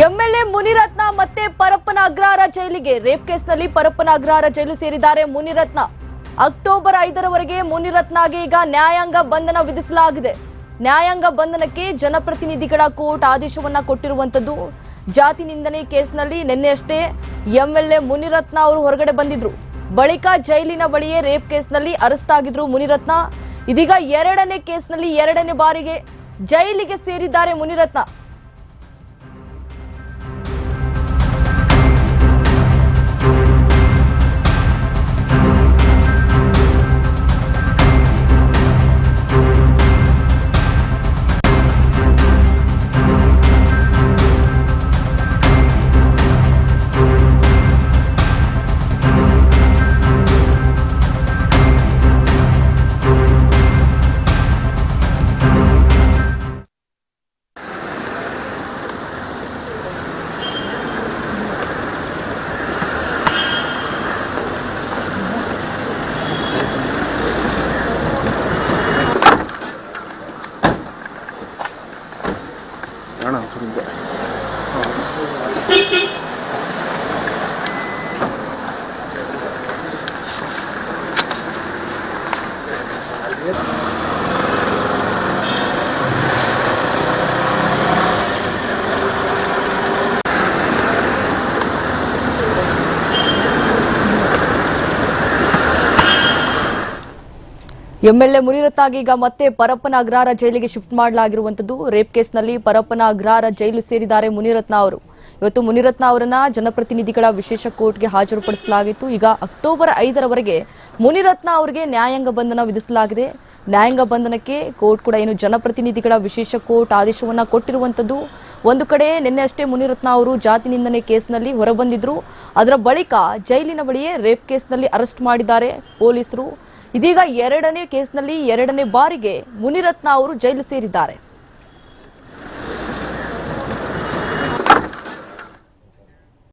MLA Munirathna ಮತ್ತೆ ಪರಪ್ಪನ ಅಗ್ರಹಾರ ಜೈಲಿಗೆ rape ಕೇಸ್ನಲ್ಲಿ ಪರಪ್ಪನ ಅಗ್ರಹಾರ ಜೈಲು ಸೇರಿದ್ದಾರೆ ಮುನಿರತ್ನ. ಅಕ್ಟೋಬರ್ ಐದರವರೆಗೆ ಮುನಿರತ್ನಗೆ ಈಗ ನ್ಯಾಯಾಂಗ ಬಂಧನ ವಿಧಿಸಲಾಗಿದೆ. ನ್ಯಾಯಾಂಗ ಬಂಧನಕ್ಕೆ ಜನಪ್ರತಿನಿಧಿಗಳ ಕೋರ್ಟ್ ಆದೇಶವನ್ನ ಕೊಟ್ಟಿರುವಂತದ್ದು ಜಾತಿ ನಿಂದನೆ ಕೇಸ್ನಲ್ಲಿ ನಿನ್ನೆಯಷ್ಟೇ ಎಂಎಲ್ಎ ಮುನಿರತ್ನ ಅವರು ಹೊರಗಡೆ ಬಂದಿದ್ರು. ಬಳಿಕ ಜೈಲಿನ ಬಳಿಯೇ ರೇಪ್ ಕೇಸ್ನಲ್ಲಿ ಅರೆಸ್ಟ್ ಆಗಿದ್ರು ಮುನಿರತ್ನ. ಇದೀಗ ಎರಡನೇ ಕೇಸ್ನಲ್ಲಿ ಎರಡನೇ ಬಾರಿಗೆ ಜೈಲಿಗೆ ಸೇರಿದ್ದಾರೆ ಮುನಿರತ್ನ. வேணாம் புரிஞ்ச Yeah. ಎಂಎಲ್ಎ ಮುನಿರತ್ನಾಗಿ ಈಗ ಮತ್ತೆ ಪರಪ್ಪನ ಅಗ್ರಹಾರ ಜೈಲಿಗೆ ಶಿಫ್ಟ್ ಮಾಡಲಾಗಿರುವಂತದ್ದು ರೇಪ್ ಕೇಸ್ನಲ್ಲಿ ಪರಪ್ಪನ ಅಗ್ರಹಾರ ಜೈಲು ಸೇರಿದ್ದಾರೆ ಮುನಿರತ್ನ ಅವರು. ಇವತ್ತು ಮುನಿರತ್ನ ಅವರನ್ನ ಜನಪ್ರತಿನಿಧಿಗಳ ವಿಶೇಷ ಕೋರ್ಟ್ಗೆ ಹಾಜರುಪಡಿಸಲಾಗಿತ್ತು. ಈಗ ಅಕ್ಟೋಬರ್ ಐದರವರೆಗೆ ಮುನಿರತ್ನ ಅವರಿಗೆ ನ್ಯಾಯಾಂಗ ಬಂಧನ ವಿಧಿಸಲಾಗಿದೆ. ನ್ಯಾಯಾಂಗ ಬಂಧನಕ್ಕೆ ಕೋರ್ಟ್ ಕೂಡ ಏನು ಜನಪ್ರತಿನಿಧಿಗಳ ವಿಶೇಷ ಕೋರ್ಟ್ ಆದೇಶವನ್ನು ಕೊಟ್ಟಿರುವಂತದ್ದು ಒಂದು ಕಡೆ ನಿನ್ನೆ ಅಷ್ಟೇ ಮುನಿರತ್ನ ಅವರು ಜಾತಿ ನಿಂದನೆ ಕೇಸ್ನಲ್ಲಿ ಹೊರಬಂದಿದ್ರು. ಅದರ ಬಳಿಕ ಜೈಲಿನ ಬಳಿಯೇ ರೇಪ್ ಕೇಸ್ನಲ್ಲಿ ಅರೆಸ್ಟ್ ಮಾಡಿದ್ದಾರೆ ಪೊಲೀಸರು. ಇದೀಗ ಎರಡನೇ ಕೇಸ್ನಲ್ಲಿ ಎರಡನೇ ಬಾರಿಗೆ ಮುನಿರತ್ನ ಅವರು ಜೈಲು ಸೇರಿದ್ದಾರೆ.